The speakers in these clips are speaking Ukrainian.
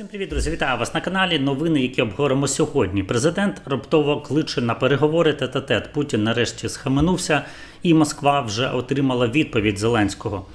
Всім привіт, друзі! Вітаю вас на каналі. Новини, які обговоримо сьогодні. Президент раптово кличе на переговори тет-а-тет. Путін нарешті схаменувся, і Москва вже отримала відповідь Зеленського.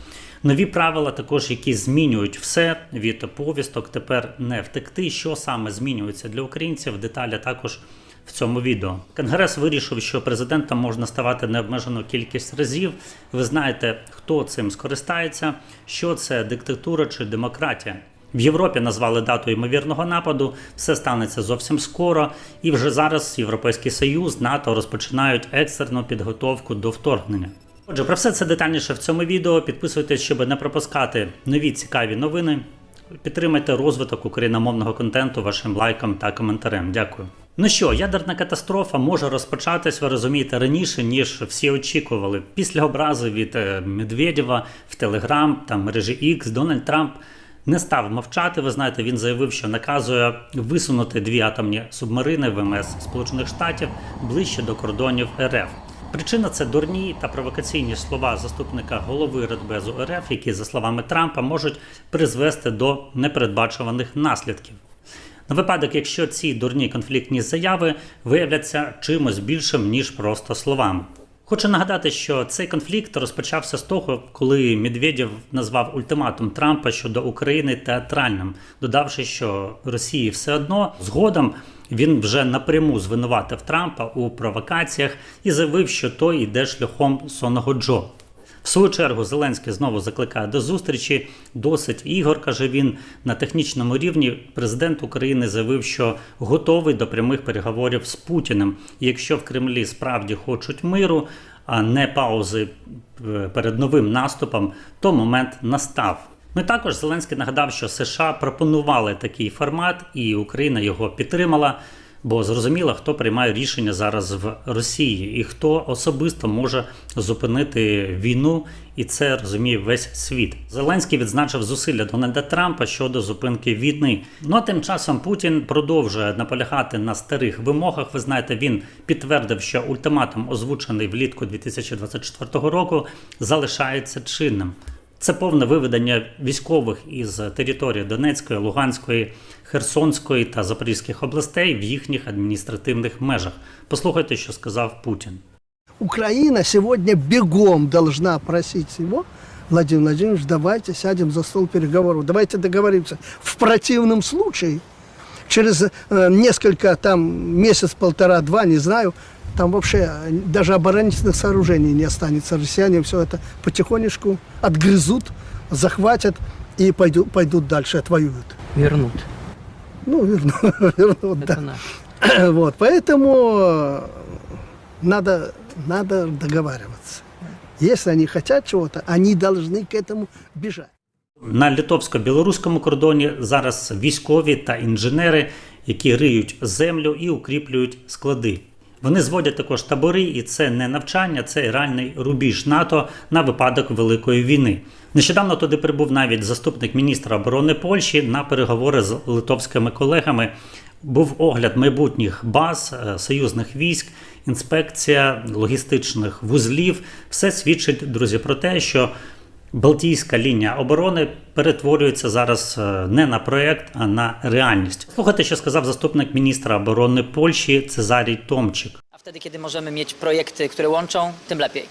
Нові правила також, які змінюють все від повісток. Тепер не втекти. Що саме змінюється для українців? Деталі також в цьому відео. Конгрес вирішив, що президентом можна ставати необмежену кількість разів. Ви знаєте, хто цим скористається, що це диктатура чи демократія. В Європі назвали дату ймовірного нападу. Все станеться зовсім скоро, і вже зараз Європейський Союз НАТО розпочинають екстрену підготовку до вторгнення. Отже, про все це детальніше в цьому відео. Підписуйтесь, щоб не пропускати нові цікаві новини. Підтримайте розвиток україномовного контенту вашим лайком та коментарем. Дякую. Ну що, ядерна катастрофа може розпочатись, ви розумієте, раніше, ніж всі очікували. Після образи від е, Медведєва в Телеграм та мережі X Дональд Трамп не став мовчати. Ви знаєте, він заявив, що наказує висунути дві атомні субмарини ВМС Сполучених Штатів ближче до кордонів РФ. Причина це дурні та провокаційні слова заступника голови Радбезу РФ, які, за словами Трампа, можуть призвести до непередбачуваних наслідків. На випадок, якщо ці дурні конфліктні заяви виявляться чимось більшим ніж просто словами. Хочу нагадати, що цей конфлікт розпочався з того, коли Медведєв назвав ультиматум Трампа щодо України театральним, додавши, що Росії все одно згодом він вже напряму звинуватив Трампа у провокаціях і заявив, що той йде шляхом сонного Джо. В свою чергу Зеленський знову закликає до зустрічі. Досить ігор каже він на технічному рівні. Президент України заявив, що готовий до прямих переговорів з Путіним. Якщо в Кремлі справді хочуть миру, а не паузи е, перед новим наступом, то момент настав. І також Зеленський нагадав, що США пропонували такий формат, і Україна його підтримала. Бо зрозуміло, хто приймає рішення зараз в Росії і хто особисто може зупинити війну, і це розуміє весь світ. Зеленський відзначив зусилля Дональда Трампа щодо зупинки війни. Ну а тим часом Путін продовжує наполягати на старих вимогах. Ви знаєте, він підтвердив, що ультиматум, озвучений влітку 2024 року, залишається чинним. Це повне виведення військових із території Донецької, Луганської, Херсонської та Запорізьких областей в їхніх адміністративних межах. Послухайте, що сказав Путін. Украина сегодня бегом должна просить его, Владимир Владимирович, давайте сядем за стол переговоров, давайте договоримся. В противном случае, через э, несколько, там, месяц-полтора-два, не знаю, там вообще э, даже оборонительных сооружений не останется. Россияне все это потихонечку отгрызут, захватят и пойдут, пойдут дальше, отвоюют. вернут. Ну, вернут, вернут Это да. наш. Вот, поэтому э, надо, надо договариваться. Если они хотят чего-то, они должны к этому бежать. На литовсько-білоруському кордоні зараз військові та інженери, які риють землю і укріплюють склади. Вони зводять також табори, і це не навчання, це реальний рубіж НАТО на випадок великої війни. Нещодавно туди прибув навіть заступник міністра оборони Польщі на переговори з литовськими колегами. Був огляд майбутніх баз е, союзних військ, інспекція логістичних вузлів. Все свідчить, друзі, про те, що Балтійська лінія оборони перетворюється зараз е, не на проект, а на реальність. Слухайте, що сказав заступник міністра оборони Польщі Цезарій Томчик. А wtedy, коли можемо мати проекти, які łączą, тим lepiej.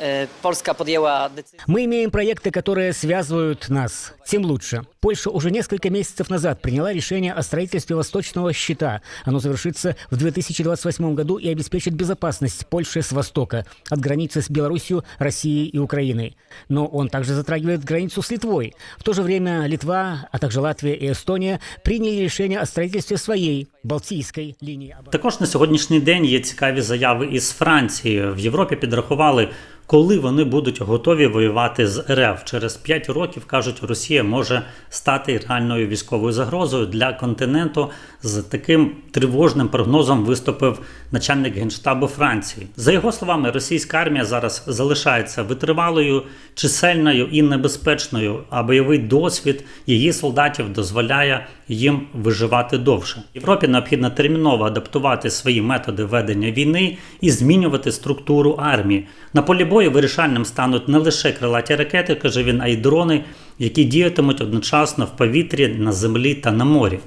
E, Polska podjęła decyzję. Мы имеем проекты, которые связывают нас, тем лучше. Польша уже несколько месяцев назад приняла решение о строительстве Восточного щита. Оно завершится в 2028 году и обеспечит безопасность Польши с востока, от границы с Белоруссией, Россией и Украиной. Но он также затрагивает границу с Литвой. В то же время Литва, а также Латвия и Эстония приняли решение о строительстве своей Балтийской линии обороны. Також на сьогоднішній день є цікаві заяви із Франції. В Європі підрахували, коли вони будуть готові воювати з РФ. Через 5 років кажуть, Росія може стати реальною військовою загрозою для континенту. З таким тривожним прогнозом виступив начальник генштабу Франції. За його словами, російська армія зараз залишається витривалою, чисельною і небезпечною, а бойовий досвід її солдатів дозволяє їм виживати довше. Європі необхідно терміново адаптувати свої методи ведення війни і змінювати структуру армії. На полі бою вирішальним стануть не лише крилаті ракети, каже він, а й дрони, які діятимуть одночасно в повітрі, на землі та на морі.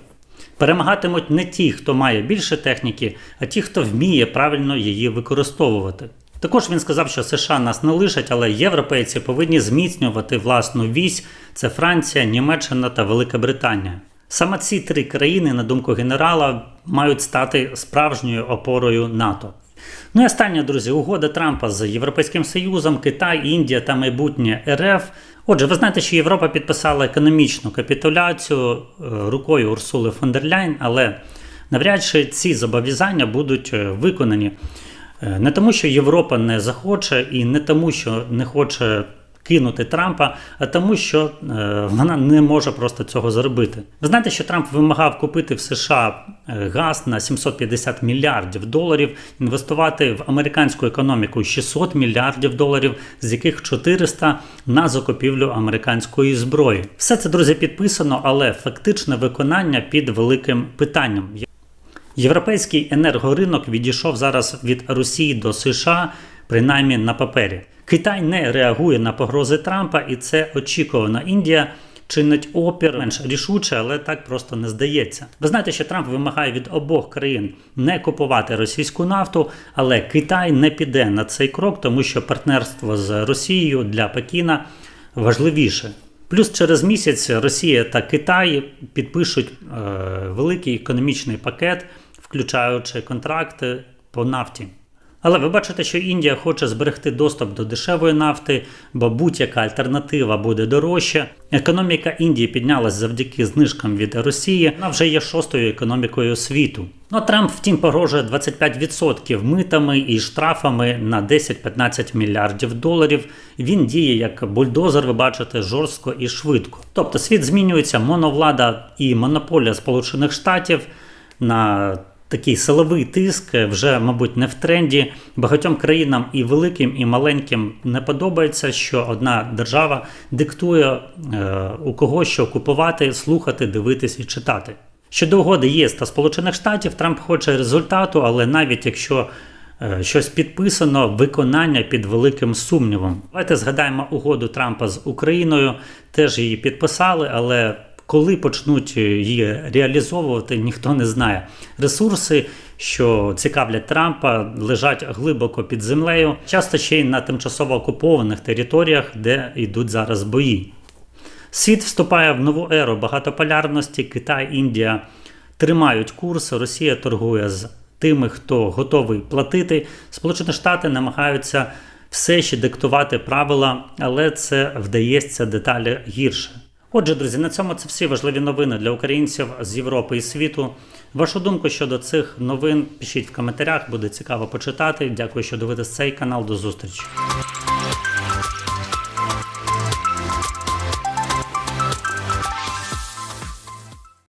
Перемагатимуть не ті, хто має більше техніки, а ті, хто вміє правильно її використовувати. Також він сказав, що США нас не лишать, але європейці повинні зміцнювати власну вісь: це Франція, Німеччина та Велика Британія. Саме ці три країни, на думку генерала, мають стати справжньою опорою НАТО. Ну і останнє, друзі, угода Трампа з Європейським Союзом, Китай, Індія та майбутнє РФ. Отже, ви знаєте, що Європа підписала економічну капітуляцію е, рукою Урсули фон дер Ляйн, але навряд чи ці зобов'язання будуть е, виконані. Е, Не тому, що Європа не захоче, і не тому, що не хоче кинути Трампа, а тому, що е, вона не може просто цього зробити. Ви знаєте, що Трамп вимагав купити в США е, газ на 750 мільярдів доларів, інвестувати в американську економіку 600 мільярдів доларів, з яких 400 на закупівлю американської зброї. Все це друзі підписано, але фактичне виконання під великим питанням. Європейський енергоринок відійшов зараз від Росії до США, принаймні на папері. Китай не реагує на погрози Трампа, і це очікувано. Індія чинить опір менш рішуче, але так просто не здається. Ви знаєте, що Трамп вимагає від обох країн не купувати російську нафту, але Китай не піде на цей крок, тому що партнерство з Росією для Пекіна важливіше. Плюс через місяць Росія та Китай підпишуть е, великий економічний пакет, включаючи контракти по нафті. Але ви бачите, що Індія хоче зберегти доступ до дешевої нафти, бо будь-яка альтернатива буде дорожча. Економіка Індії піднялась завдяки знижкам від Росії. Вона вже є шостою економікою світу. Ну, Трамп, втім, погрожує 25% митами і штрафами на 10-15 мільярдів доларів. Він діє як бульдозер, ви бачите, жорстко і швидко. Тобто світ змінюється, моновлада і монополія Сполучених Штатів на такий силовий тиск вже, мабуть, не в тренді. Багатьом країнам і великим, і маленьким не подобається, що одна держава диктує е, у кого що купувати, слухати, дивитись і читати. Щодо угоди ЄС та Сполучених Штатів, Трамп хоче результату, але навіть якщо е, щось підписано, виконання під великим сумнівом. Давайте згадаємо угоду Трампа з Україною. Теж її підписали, але коли почнуть її реалізовувати, ніхто не знає. Ресурси, що цікавлять Трампа, лежать глибоко під землею, часто ще й на тимчасово окупованих територіях, де йдуть зараз бої. Світ вступає в нову еру багатополярності. Китай, Індія тримають курс. Росія торгує з тими, хто готовий платити. Сполучені Штати намагаються все ще диктувати правила, але це вдається деталі гірше. Отже, друзі, на цьому це всі важливі новини для українців з Європи і світу. Вашу думку щодо цих новин пишіть в коментарях, буде цікаво почитати. Дякую, що дивитесь цей канал. До зустрічі.